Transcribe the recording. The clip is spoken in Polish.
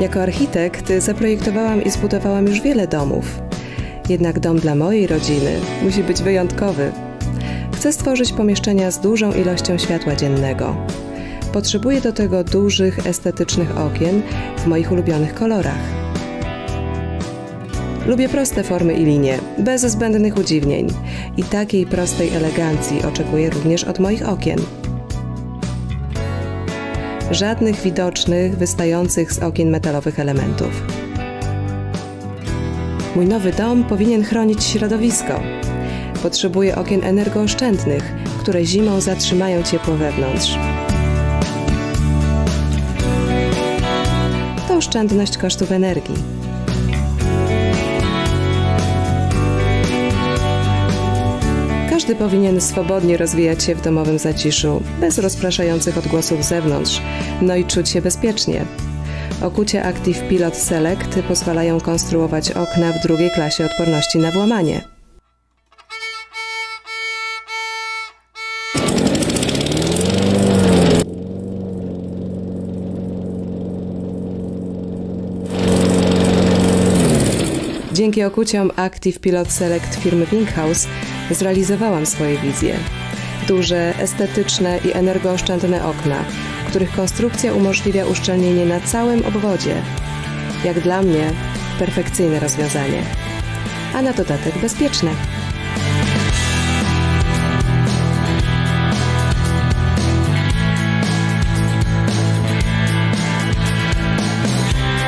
Jako architekt zaprojektowałam i zbudowałam już wiele domów. Jednak dom dla mojej rodziny musi być wyjątkowy. Chcę stworzyć pomieszczenia z dużą ilością światła dziennego. Potrzebuję do tego dużych, estetycznych okien w moich ulubionych kolorach. Lubię proste formy i linie, bez zbędnych udziwnień. I takiej prostej elegancji oczekuję również od moich okien. Żadnych widocznych, wystających z okien metalowych elementów. Mój nowy dom powinien chronić środowisko. Potrzebuję okien energooszczędnych, które zimą zatrzymają ciepło wewnątrz. To oszczędność kosztów energii. Każdy powinien swobodnie rozwijać się w domowym zaciszu, bez rozpraszających odgłosów z zewnątrz, no i czuć się bezpiecznie. Okucie Active Pilot Select pozwalają konstruować okna w drugiej klasie odporności na włamanie. Dzięki okuciom Active Pilot Select firmy Winkhouse zrealizowałam swoje wizje. Duże, estetyczne i energooszczędne okna, których konstrukcja umożliwia uszczelnienie na całym obwodzie. Jak dla mnie, perfekcyjne rozwiązanie. A na dodatek bezpieczne.